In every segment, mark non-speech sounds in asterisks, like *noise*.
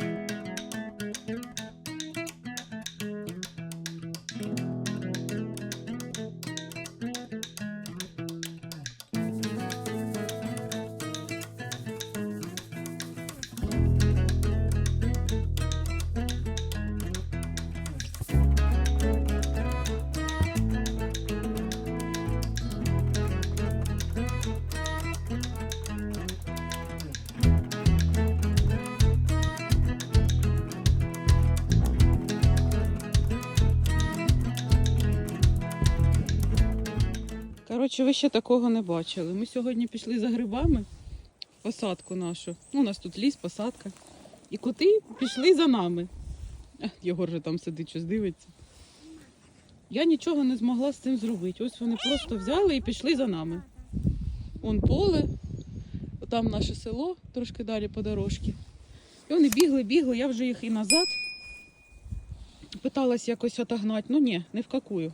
うん。Коротше, ви ще такого не бачили. Ми сьогодні пішли за грибами в посадку нашу. Ну, у нас тут ліс, посадка. І коти пішли за нами. Єгор же там сидить, щось дивиться. Я нічого не змогла з цим зробити. Ось вони просто взяли і пішли за нами. Вон поле, там наше село, трошки далі по дорожці. І вони бігли, бігли, я вже їх і назад. Питалась якось отогнати. Ну ні, не вкакую.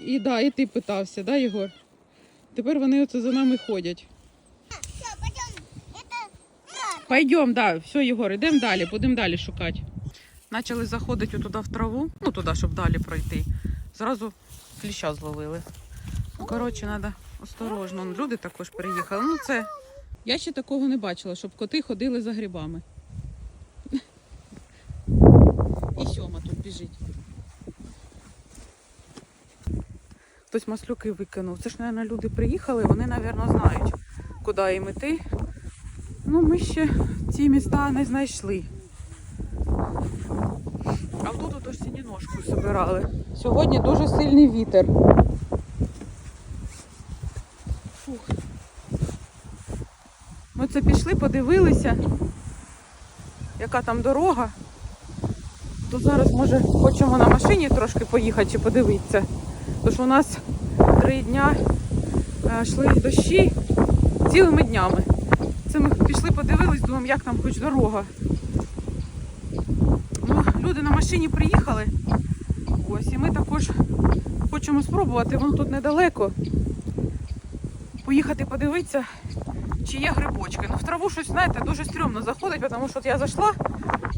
І да, і ти питався, да, Єгор? Тепер вони оце за нами ходять. Пойдем. Пойдемо, да, все, Єгор, йдемо далі, будемо далі шукати. Почали заходити туди в траву, ну туди, щоб далі пройти. Зразу кліща зловили. Ну, коротше, треба осторожно. Ну, Люди також приїхали. Ну, це. Я ще такого не бачила, щоб коти ходили за грибами. І сьома тут біжить. Хтось маслюки викинув. Це ж, мабуть, люди приїхали, вони, мабуть, знають, куди їм іти. Ну, ми ще ці міста не знайшли. А тут ото сініножку збирали. Сьогодні дуже сильний вітер. Фух. Ми це пішли, подивилися, яка там дорога. То зараз, може, хочемо на машині трошки поїхати чи подивитися. Тож у нас три дня е, йшли дощі цілими днями. Це ми пішли, подивились, думаємо, як там хоч дорога. Ну, люди на машині приїхали. Ось, і ми також хочемо спробувати, воно тут недалеко. Поїхати подивитися, чи є грибочки. Ну, в траву щось, знаєте, дуже стрьомно заходить, тому що от я зайшла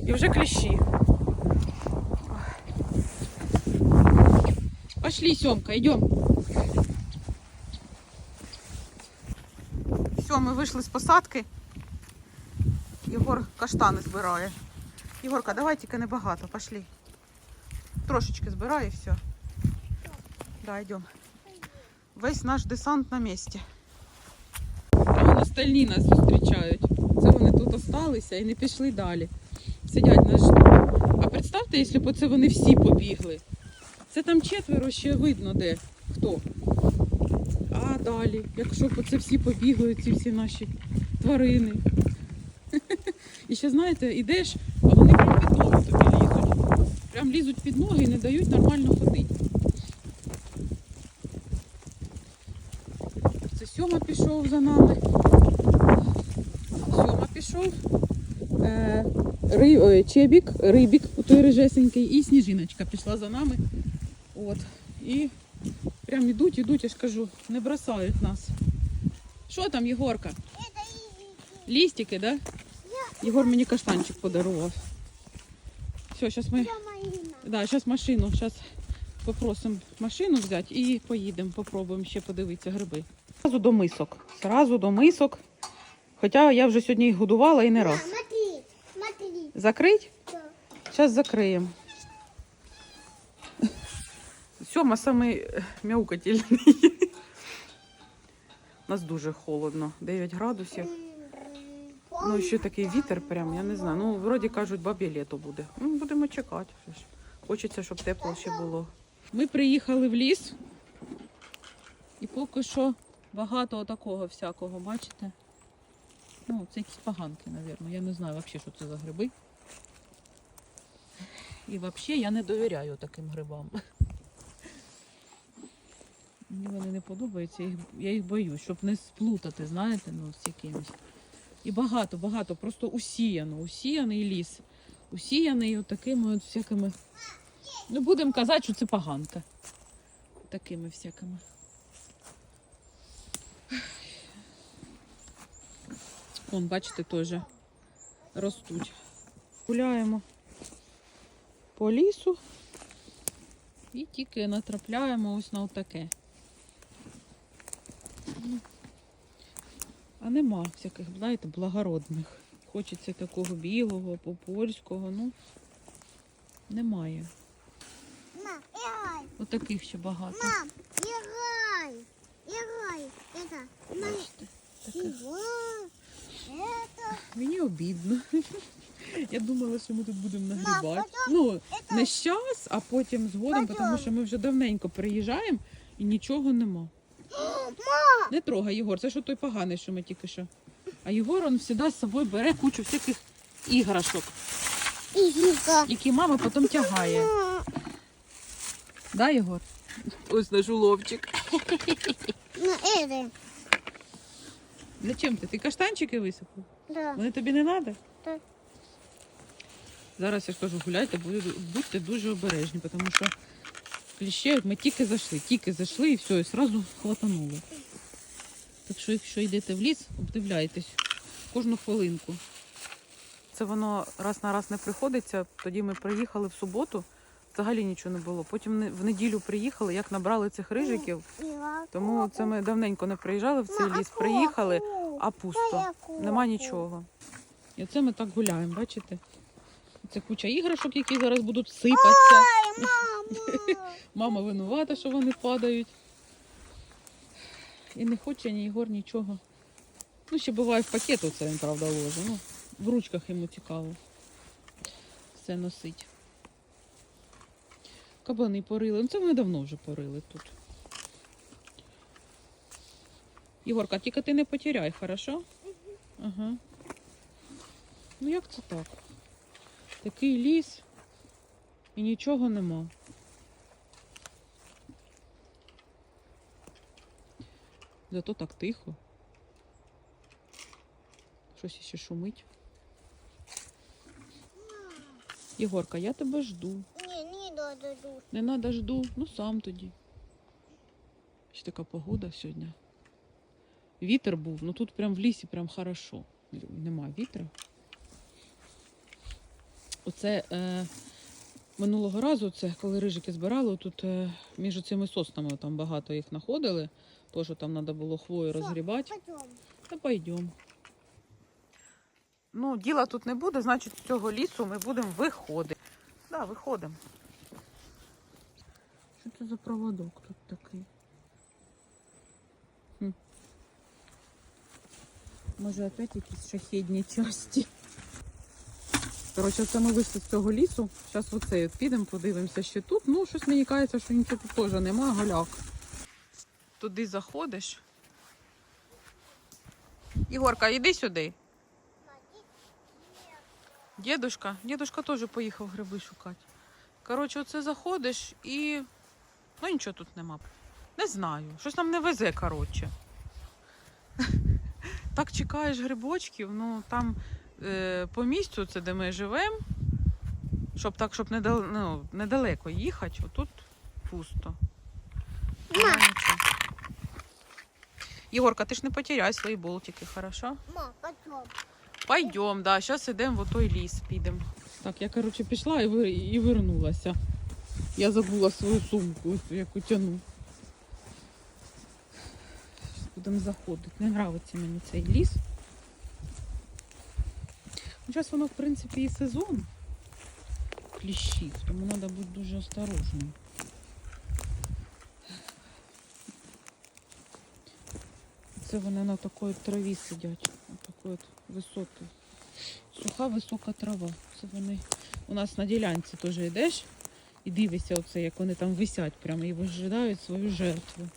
і вже кліщі. Пошли, Сьомка, йдемо. Все, ми вийшли з посадки. Єгор каштани збирає. Єгорка, давай тільки небагато, пошли. Трошечки збирай і все. Да, йдемо. Весь наш десант на місці. Вон остальні нас зустрічають. Це вони тут осталися і не пішли далі. Сидять нас ждуть. А представте, якщо б це вони всі побігли. Це там четверо ще видно де хто. А далі, якщо це всі побігли, ці всі наші тварини. *laughs* І ще знаєте, ідеш, а вони прям під ноги тобі лізуть. Прям лізуть під ноги і не дають нормально ходити. Це сьома пішов за нами. Сьома пішов. Е, чебік, рибік, той рижесенький, і сніжиночка пішла за нами. От. І прям ідуть, ідуть, я ж кажу, не бросають нас. Що там, Єгорка? Лістики, да? Єгор мені каштанчик подарував. Все, зараз ми. Да, зараз машину. Зараз попросимо машину взяти і поїдемо, попробуємо ще подивитися гриби. Зразу до мисок. Зразу до мисок. Хоча я вже сьогодні їх годувала і не раз. Закрить? Зараз закриємо. Сьома самий мяукательний. У *laughs* нас дуже холодно. 9 градусів. Ну, ще такий вітер прям, я не знаю. Ну, вроді кажуть, баб'є літо буде. Ну, будемо чекати. Хочеться, щоб тепло ще було. Ми приїхали в ліс. І поки що багато такого всякого, бачите? Ну, це якісь поганки, мабуть. Я не знаю взагалі, що це за гриби. І взагалі я не довіряю таким грибам. Мені вони не подобаються, я їх, я їх боюсь, щоб не сплутати, знаєте, ну, з якимось. І багато, багато, просто усіяно, усіяний ліс. Усіяний от такими от всякими. Ну, будемо казати, що це поганка. Такими всякими. Вон, бачите, теж ростуть. Гуляємо по лісу і тільки натрапляємо ось на отаке. А нема всяких, знаєте, благородних. Хочеться такого білого, попольського, ну немає. Мам, играй. Отаких ще багато. Мам, играй. Играй. Это мои... Бачите, таких. Чего? Это... Мені обідно. *laughs* Я думала, що ми тут будемо Мам, нагрібати. потім Ну, это... не щас, а потім згодом, Потім. тому що ми вже давненько приїжджаємо і нічого нема. Не трогай, Єгор, це що той поганий, що ми тільки що. А Єгор він завжди з собою бере кучу всяких іграшок, які мама потім тягає. Да, Єгор? Ось наш уловчик. Ну, это... Зачем ти? Ти каштанчики висипав? Да. Вони тобі не треба? Так. Зараз я ж кажу, гуляйте, будьте дуже обережні, тому що кліщі, от ми тільки зайшли, тільки зайшли і все, і одразу хватануло. Так що, якщо йдете в ліс, обдивляйтесь кожну хвилинку. Це воно раз на раз не приходиться. Тоді ми приїхали в суботу, взагалі нічого не було. Потім в неділю приїхали, як набрали цих рижиків. Тому це ми давненько не приїжджали в цей ліс. Приїхали, а пусто. Нема нічого. І оце ми так гуляємо, бачите? Це куча іграшок, які зараз будуть сипатися. Мама! *laughs* Мама винувата, що вони падають. І не хоче ні Ігор нічого. Ну, ще буває в пакет оце він, правда, ложе. Ну, в ручках йому цікаво. Все носить. Кабани порили. Ну, це вони давно вже порили тут. Ігорка, тільки ти не потеряй, хорошо? Ага. Ну як це так? Такий ліс і нічого нема. Зато так тихо. Щось ще шумить. Єгорка, я тебе жду. Не, не надо тут. Не надо жду, ну сам тоді. Ще така погода сьогодні. Вітер був, ну тут прям в лісі прям хорошо. Нема вітра. Оце е, минулого разу, це коли рижики збирали, тут е, між цими соснами там багато їх знаходили. Тож там треба було хвою розгрібати. Та пойдем. Ну, діла тут не буде, значить, з цього лісу ми будемо виходити. Так, да, виходимо. Що це за проводок тут такий? Хм. Може, опять якісь шахідні часті. Коротше, це ми вийшли з цього лісу. Зараз оцей от підемо, подивимося ще тут. Ну, щось мені кажеться, що нічого тут теж немає, голяк. Туди заходиш. Ігорка, іди сюди. Дідушка, дідушка теж поїхав гриби шукати. Коротше, оце заходиш і. Ну нічого тут нема. Не знаю. Щось нам не везе, коротше. *laughs* Так чекаєш грибочків, ну там по місцю, це де ми живемо, щоб так, щоб недал, ну, недалеко їхати, отут пусто. Нічого. Єгорка, ти ж не потеряй свої болтики, хорошо? Мам, пойдем. Пойдем, да, зараз йдемо в той ліс, підемо. Так, я, коротше, пішла і, ви, і вернулася. Я забула свою сумку, ось яку тяну. Будемо заходити. Не нравиться мені цей ліс. Зараз воно, в принципі, і сезон кліщів, тому треба бути дуже осторожним. Це вони на такої траві сидять, на такої от. Суха висока трава. Це вони у нас на ділянці теж йдеш і дивишся оце, як вони там висять прямо і вижидають свою жертву.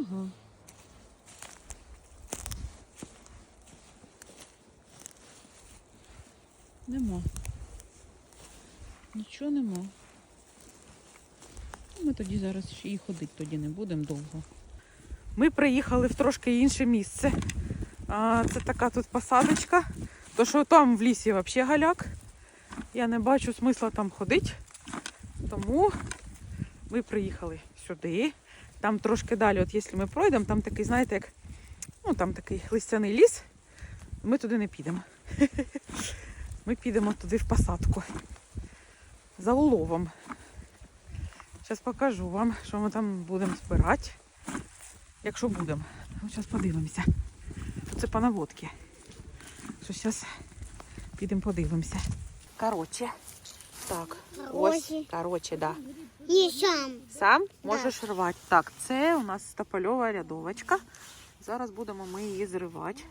Ага. Нема. Нічого нема. Ну, Ми ще і ходити тоді не будемо довго. Ми приїхали в трошки інше місце. Це така тут посадочка. То що там в лісі взагалі галяк. Я не бачу смисла там ходити. Тому Ми приїхали сюди. Там трошки далі, от якщо ми пройдемо, там такий, знаєте, як ну там такий листяний ліс. Ми туди не підемо. *laughs* Ми підемо туди в посадку. За уловом. Зараз покажу вам, що ми там будемо збирати. Якщо будемо. Зараз подивимося. Це по наводці. Що зараз підемо подивимося. Коротше. Так, ось, Коротше. да. Не сам. Сам можеш рвати. Так, це у нас стопольова рядовочка. Зараз будемо ми її зривати.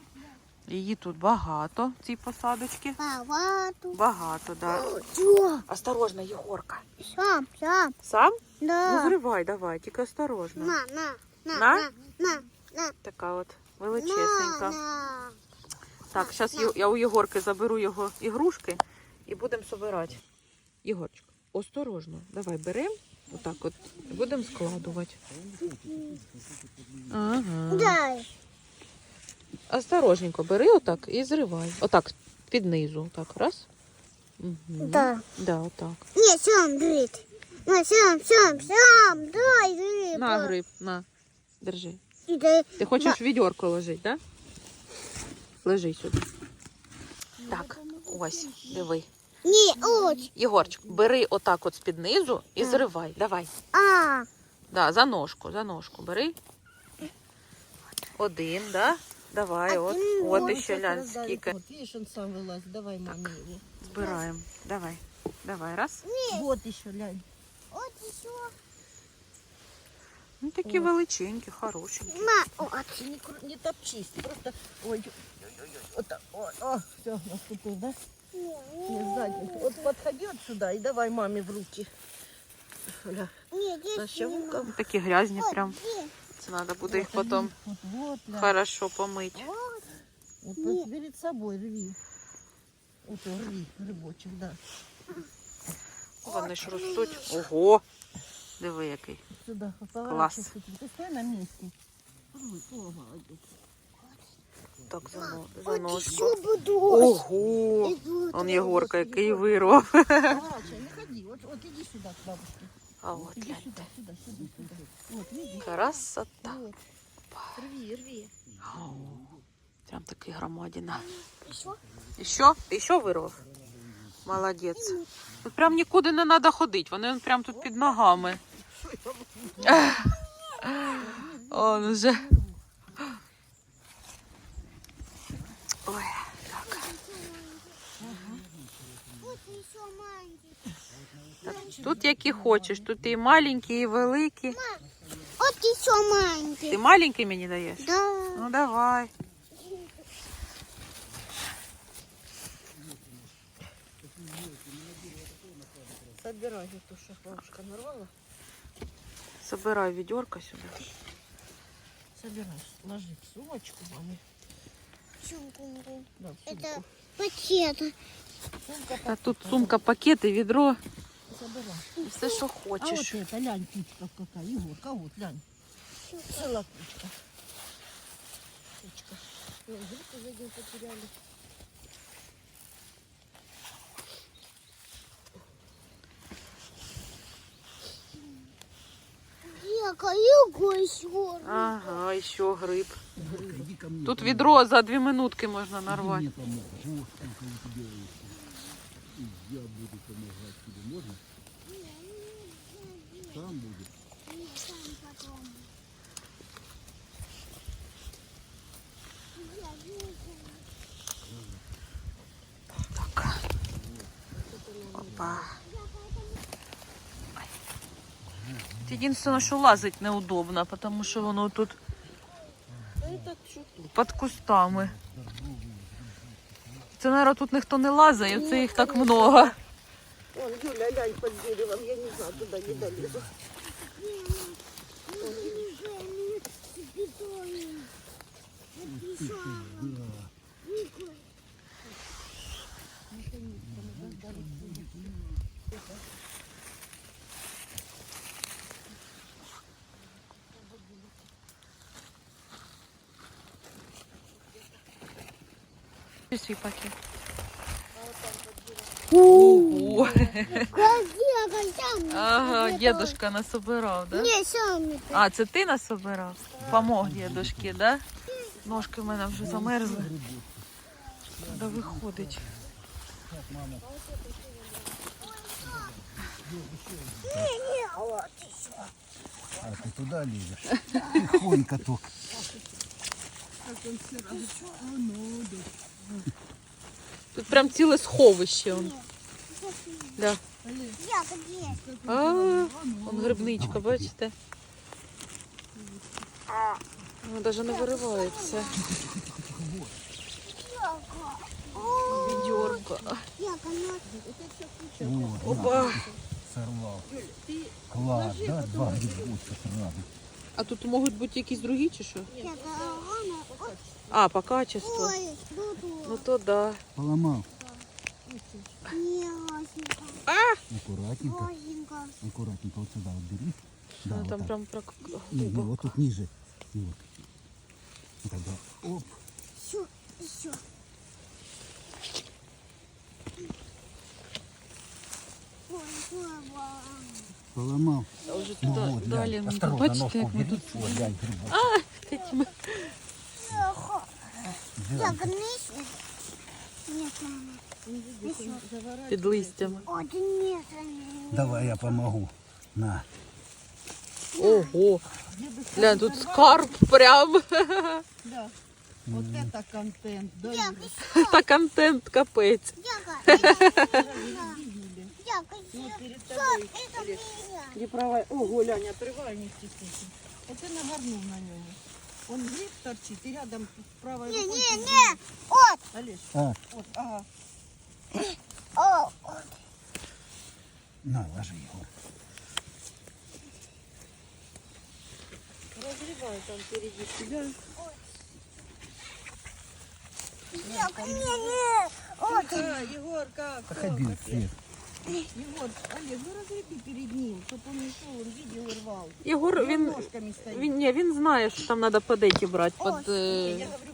Її тут багато, ці посадочки. Палату. Багато, да. Чё? Осторожно, Єгорка. Сам, сам. Сам? Ну Да. зривай, давай, тільки осторожно. На, на, на, На? на, на, на. Така от На, величесенька. на. Так, зараз я у Єгорки заберу його ігрушки і будемо собирати. Єгорчик, осторожно, давай беремо. Отак от будемо складувати. Ага. Осторожненько бери отак і зривай. Отак, під низу. Так, раз. Угу. Да. Да, отак. Не, сам грит. На, сам, сам, сам. Дай гриб. На гриб, на. Держи. И. Ти хочеш відьорко лежить, так? Да? Лежи сюди. Так, ось, диви. Не, очень. Єгорчик, бери отак от з-під низу і зривай. Давай. А, Да, за ножку, за ножку бери. Один, да? Давай, от. Один От можна іще глянь, скільки. Вот видишь, он сам вылазит. Давай маме его. Збираємо. Давай. Давай, раз. Вот еще, глянь. вот еще. Ну такі величенькі, хорошенькі. На, вот. Ты не, кру- не топчись, просто... Ой, ой, ой, ой, вот так. Ой, о, все, наступил, да? Не, сзади. Вот подходи вот сюда и давай маме в руки. Ля, Не, здесь на щавука. Ну, Такі грязні прям. Здесь. Це треба буде їх потім Вот, вот, хорошо помити. Вот. Вот, вот перед собой рви. Вот, рви, грибочек, да. Вони ж ростуть. Ого! Диви який. Сюда, Класс. поворачивайся. Ты стой на молодец. Так, за, но- за ножку. Ого! Он Єгорка, який вирвав. Не ходи. Вот, вот иди сюда к бабушке. А от. Вот, видишь? Красота. Рви, рви. Прям такий громадина. Еще? І що? І що вирвав? Молодець. Тут прям нікуди не треба ходити. Вони прям тут під ногами. Он вже. Ой, так. Вот еще маленький. Так. Тут які хочеш. Тут і маленькі, і великі. Вот еще маленький. Ти маленький мені даєш? Да. Ну давай. Собирай эту, что бабушка нарвала. Собирай відьорка сюди. Собирай, ложи в сумочку маме. Чунгунгу. Да, в Это пакет. Сумка Та тут сумка, пакети, відро. Собирай. І все, що А вот хочеш. это, лянь, птичка какая. Егорка, вот, лянь. Целая птичка. Птичка. Ой, за день потеряли. Яка його еще. Ага, ще гриб. Тут відро за дві минутки можна нарвати. Мне поможешь. Вот сколько у тебя есть. И я буду помогать тебе. Можно? Сам будешь? Так. Опа. Єдине, що лазить неудобно, тому що воно тут что під кустами. Це, мабуть, тут ніхто не лазить, це їх так много. Вон, Юля, лянь под деревом. Я не знаю, туда не долезу. Свій пакет. Ого. Ага, дедушка насобирав, да? Не, сам. А, це ти насобирав? Помог дедушки, да? Ножки в мене вже замерзли. Треба виходить. А ты туда лезешь? Тихонько только. Тут прям ціле сховище. Он. Да. А, он грибничка, бачите? Вона навіть не виривається. Дьорка. Я канат. Вот, на, Опа. сорвал. Класс, да? Два грибочка сразу. А тут можуть бути якісь другі чи що? А, по качеству. Ой. Ну то да. Поломал. Росенька. Аккуратненько. Аккуратненько вот сюда вот бери. Да, Ну, вот там так. прям про Не, не, вот тут ниже. Вот. Вот Тогда, оп. Еще, еще. Ой, баба. Поломал. Вже Ну туди вот, далі. Бачите, ножку як ми тут Вот, глянь, грибок. такими Тихо. Я Нет, мама. під листями. Один. Давай я помогу. На. Ого. Гля, тут скарб прям. Да. Вот это контент, да? Та контент капець. Не перед тобой. Олег. Переправай. Ого, Ляня, отрывай не стесняйся. Вот ты нагорнул на нем. Он вверх торчит и рядом правой Не, не, не. вот. От. Олеж, А, вот, ага. О, вот. на, ложи его. Разливай там впереди тебя. Не, не, не. От. Егорка, Егорка, Проходи, Свет. Егор, Олег, ну разреби перед ним, чтобы он не шел, он видео и рвал. Єгор, Он він, ножками стоит. він, ні, він знає, що там треба подеки брати. Ой, Під, е, Я говорю,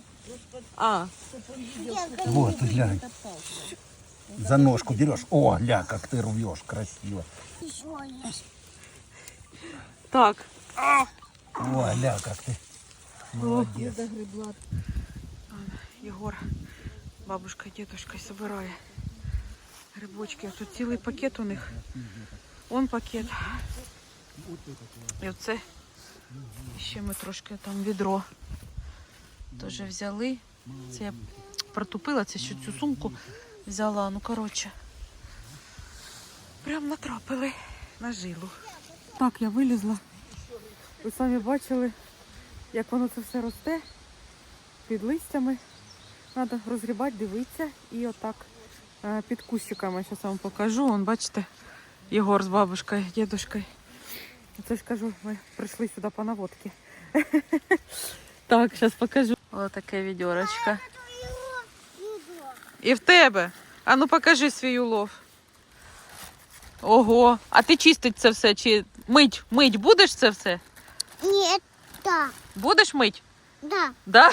вот, А, чтобы он видел, Я что там Вот, не глянь. топтался. За ножку берешь. О, ля, как ты рвешь красиво. Еще есть. так. О, ля, как ты. Молодец. Догребла. Єгор, бабушка, дідушка збирає грибочки. Тут цілий пакет у них. Он пакет. І оце ще ми трошки там відро теж взяли. Це я протупила, це ще цю сумку взяла. Ну, коротше, прям натрапили на жилу. Так, я вилізла. Ви самі бачили, як воно це все росте під листями. Треба розгрібати, дивитися і отак під кущиками. Зараз вам покажу. Вон, бачите, Єгор з бабушкою, дідушкою. Це ж кажу, ми прийшли сюди по наводці. *laughs* Так, зараз покажу. Ось таке відьорочка. І в тебе. А ну покажи свій улов. Ого. А ти чистить це все чи мить? Мить будеш це все? Нет, да, Будеш мить? да, Да?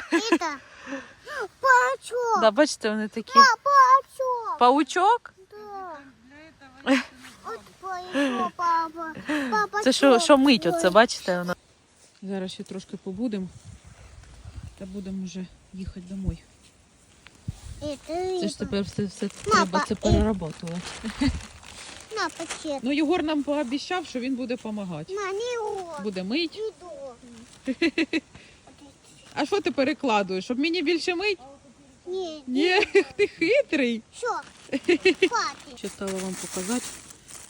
Пачок. Да, бачите, вони такі. Да. Паучок? Да. Папа. Папа, Це що, що мить оце, бачите? Воно. Зараз ще трошки побудемо. Та будемо вже їхати домой. Це ж тепер все, все треба це переработувати. на пакет. Ну, Єгор нам пообіцяв, що він буде допомагати. На. Буде мить. *laughs* А що ти перекладуєш? Щоб мені більше мить? Не, Ні, *laughs* ти хитрий. все. Хватит. Ще стала вам показати.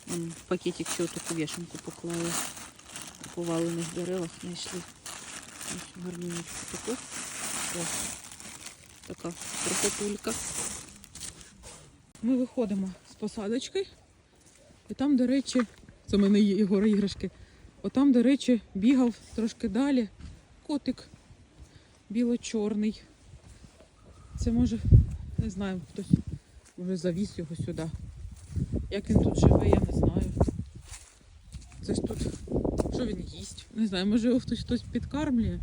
Вон, в пакетик ще таку вішенку поклала. У повалених деревах знайшли. Ось таку. О, така красотулька. Ми виходимо з посадочки. І там, до речі, це в мене є Єгора іграшки. Отам, до речі, бігав трошки далі котик біло-чорний. Це може, не знаю, хтось вже завіз його сюди. Як він тут живе, я не знаю. Це ж тут, що він їсть? Не знаю, може його хтось хтось підкармлює,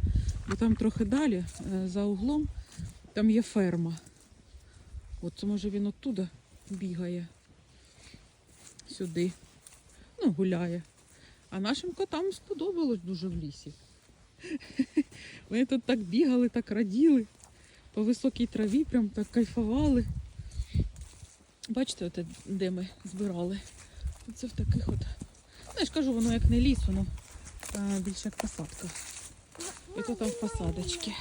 бо там трохи далі, е, за углом, там є ферма. От це може він оттуда бігає сюди. ну, гуляє. А нашим котам сподобалось дуже в лісі. *laughs* Вони тут так бігали, так раділи. По високій траві прям так кайфували. Бачите, от де ми збирали. Це в таких от. Ну, я ж кажу, воно як не ліс, воно а, більше як посадка. І то там в посадочці.